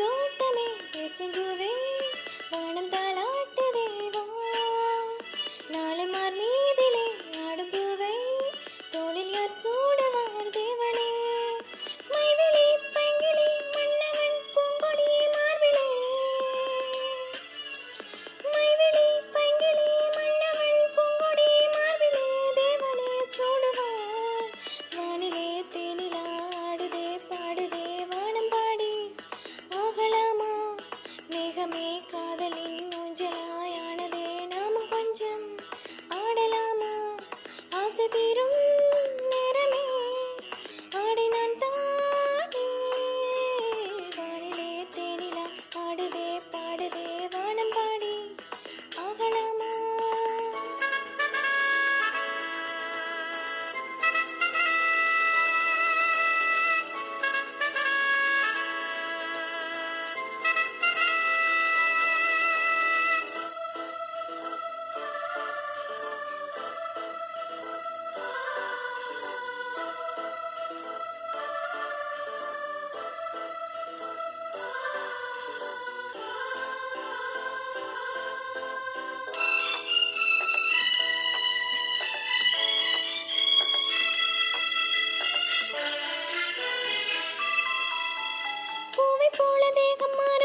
பூந்தோட்டமே பேசுங்குவே வானம் தாளாட்டு போல தேகம் மாறி